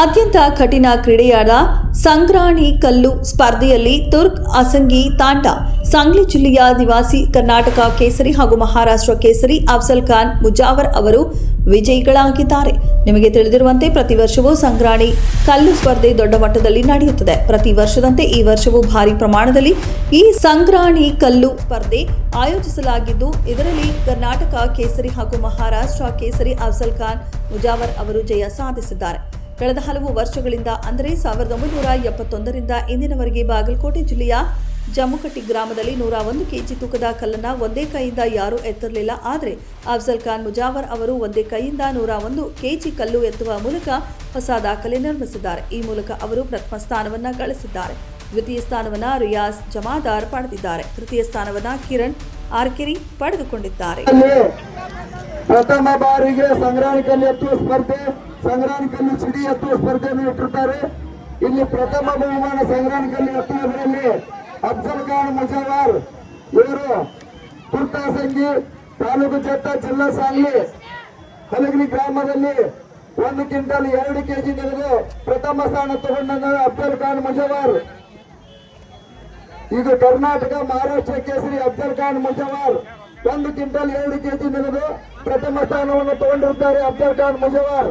ಅತ್ಯಂತ ಕಠಿಣ ಕ್ರೀಡೆಯಾದ ಸಂಗ್ರಾಣಿ ಕಲ್ಲು ಸ್ಪರ್ಧೆಯಲ್ಲಿ ತುರ್ಕ್ ಅಸಂಗಿ ತಾಂಡ, ಸಾಂಗ್ಲಿ ಜಿಲ್ಲೆಯ ನಿವಾಸಿ ಕರ್ನಾಟಕ ಕೇಸರಿ ಹಾಗೂ ಮಹಾರಾಷ್ಟ್ರ ಕೇಸರಿ ಅಫ್ಜಲ್ ಖಾನ್ ಮುಜಾವರ್ ಅವರು ವಿಜಯಿಗಳಾಗಿದ್ದಾರೆ. ನಿಮಗೆ ತಿಳಿದಿರುವಂತೆ ಪ್ರತಿ ವರ್ಷವೂ ಸಂಗ್ರಾಣಿ ಕಲ್ಲು ಸ್ಪರ್ಧೆ ದೊಡ್ಡ ಮಟ್ಟದಲ್ಲಿ ನಡೆಯುತ್ತದೆ. ಪ್ರತಿ ವರ್ಷದಂತೆ ಈ ವರ್ಷವೂ ಭಾರಿ ಪ್ರಮಾಣದಲ್ಲಿ ಈ ಸಂಗ್ರಾಣಿ ಕಲ್ಲು ಸ್ಪರ್ಧೆ ಆಯೋಜಿಸಲಾಗಿದ್ದು, ಇದರಲ್ಲಿ ಕರ್ನಾಟಕ ಕೇಸರಿ ಹಾಗೂ ಮಹಾರಾಷ್ಟ್ರ ಕೇಸರಿ ಅಫ್ಸಲ್ ಖಾನ್ ಮುಜಾವರ್ ಅವರು ಜಯ ಸಾಧಿಸಿದ್ದಾರೆ. ಕಳೆದ ಹಲವು ವರ್ಷಗಳಿಂದ, ಅಂದರೆ ಸಾವಿರದ ಒಂಬೈನೂರ ಎಪ್ಪತ್ತೊಂದರಿಂದ ಇಂದಿನವರೆಗೆ ಬಾಗಲಕೋಟೆ ಜಿಲ್ಲೆಯ ಜಮ್ಮುಕಟ್ಟಿ ಗ್ರಾಮದಲ್ಲಿ ನೂರ ಒಂದು ಕೆಜಿ ತೂಕದ ಕಲ್ಲನ್ನು ಒಂದೇ ಕೈಯಿಂದ ಯಾರೂ ಎತ್ತಿರಲಿಲ್ಲ. ಆದರೆ ಅಫ್ಜಲ್ ಖಾನ್ ಮುಜಾವರ್ ಅವರು ಒಂದೇ ಕೈಯಿಂದ ನೂರ ಒಂದು ಕೆಜಿ ಕಲ್ಲು ಎತ್ತುವ ಮೂಲಕ ಹೊಸ ದಾಖಲೆ ನಿರ್ಮಿಸಿದ್ದಾರೆ. ಈ ಮೂಲಕ ಅವರು ಪ್ರಥಮ ಸ್ಥಾನವನ್ನು ಗಳಿಸಿದ್ದಾರೆ. ದ್ವಿತೀಯ ಸ್ಥಾನವನ್ನು ರಿಯಾಜ್ ಜಮಾದಾರ್ ಪಡೆದಿದ್ದಾರೆ. ತೃತೀಯ ಸ್ಥಾನವನ್ನು ಕಿರಣ್ ಆರ್ಕೆರಿ ಪಡೆದುಕೊಂಡಿದ್ದಾರೆ. ಪ್ರಥಮ ಬಾರಿಗೆ ಸಂಗ್ರಾಣಿ ಕಲ್ಲು ಸ್ಪರ್ಧೆ ಸಂಗ್ರಾಣಿ ಕಲ್ಲು ಸಿಡಿ ಎತ್ತುವ ಸ್ಪರ್ಧೆಯನ್ನು ಇಟ್ಟಿರ್ತಾರೆ ಇಲ್ಲಿ ಪ್ರಥಮ ಬಹುಮಾನ ಸಂಗ್ರಾಣಿ ಕಲ್ಲು ಎತ್ತುವುದರಲ್ಲಿ ಅಫ್ಜಲ್ ಖಾನ್ ಮುಜಾವರ್ ಇವರು ತುರ್ತಾಸಂಗಿ ತಾಲೂಕು ಚಟ್ಟ ಜಿಲ್ಲಾ ಸಾಂಗ್ಲಿ, ಹಲಗಲಿ ಗ್ರಾಮದಲ್ಲಿ ಒಂದು ಕ್ವಿಂಟಲ್ ಎರಡು ಕೆಜಿ ತೆಗೆದು ಪ್ರಥಮ ಸ್ಥಾನ ತಗೊಂಡ ಅಫ್ಜಲ್ ಖಾನ್ ಮುಜಾವರ್ ಇದು ಕರ್ನಾಟಕ ಮಹಾರಾಷ್ಟ್ರ ಕೇಸರಿ ಅಫ್ಜಲ್ ಖಾನ್ ಮುಜವಾರ್ ಒಂದು ಕ್ವಿಂಟಲ್ ಎರಡು ಕೆಜಿ ನೆಗೆದು ಪ್ರಥಮ ಸ್ಥಾನವನ್ನು ತಗೊಂಡಿರುತ್ತಾರೆ ಅಫ್ಜಲ್ ಖಾನ್ ಮುಜವಾರ್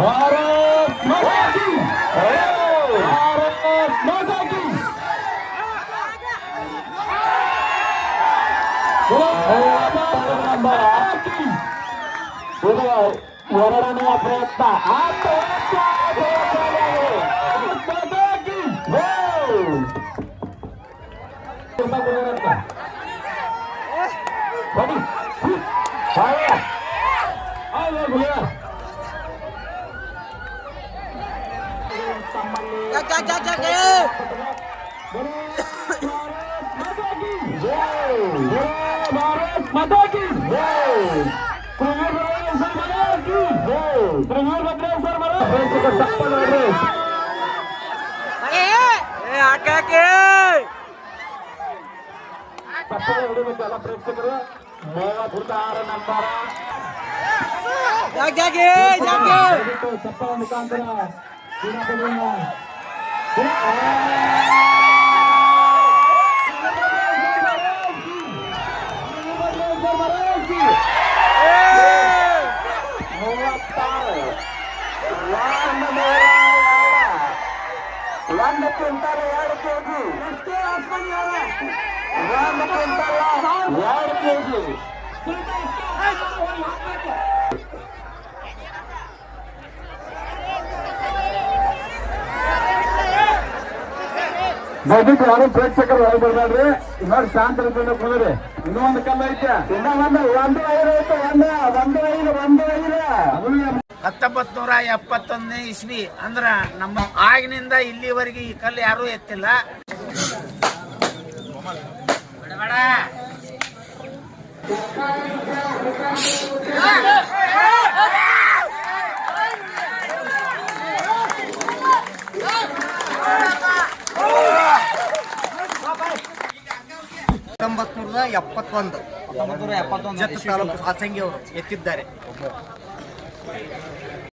भारत माता की भारत माता की वरणाने प्रयत्न आता ನೋಡ್ರಿ ತಪ್ಪದೆ ಹಿಡಿಬೇಕು ಎಲ್ಲ ಪ್ರೇಕ್ಷಕರು ಮೂವತ್ತಾರು ನಂಬರ ದಯವಿಟ್ಟು ಚಪ್ಪಲ ಮುಖಾಂತರ ದಿನಪದಿನ ಮೂವತ್ತಾರು ಒಂದು ನೂರ ಎರಡು. ಒಂದು ಕ್ವಿಂಟಲ್ ಎರಡು ಕೆಜಿ ಒಂದು ಕ್ವಿಂಟಲ್ ಎರಡು ಕೆಜಿ ದಯವಿಟ್ಟು ಯಾರು ಪ್ರೇಕ್ಷಕರು ಹೊರಗೆ ಬರ್ಬೇಡ್ರಿ. ನೋಡಿ ಶಾಂತ ರೀತಿಯಿಂದ ಕುಂದ್ರಿ. ಇನ್ನೂ ಒಂದು ಕಲ್ಲು ಐತೆ. ಇನ್ನ ಒಂದು ಒಂದು ಐದು ಐತೆ ಒಂದು ಒಂದು ಐದು ಒಂದು ಐದು. ಹತ್ತೊಂಬತ್ ನೂರ ಎಪ್ಪತ್ತೊಂದನೇ ಇಸ್ವಿ ಅಂದ್ರ ನಮ್ಮ ಆಗಿನಿಂದ ಇಲ್ಲಿವರೆಗೆ ಈ ಕಲ್ಲು ಯಾರು ಎತ್ತಿಲ್ಲ. ಹತ್ತೊಂಬತ್ ನೂರ ಎಪ್ಪತ್ತೊಂದು ಜತ್ ತಾಲೂಕು ಹಾಸಂಗಿ ಅವರು ಎತ್ತಿದ್ದಾರೆ.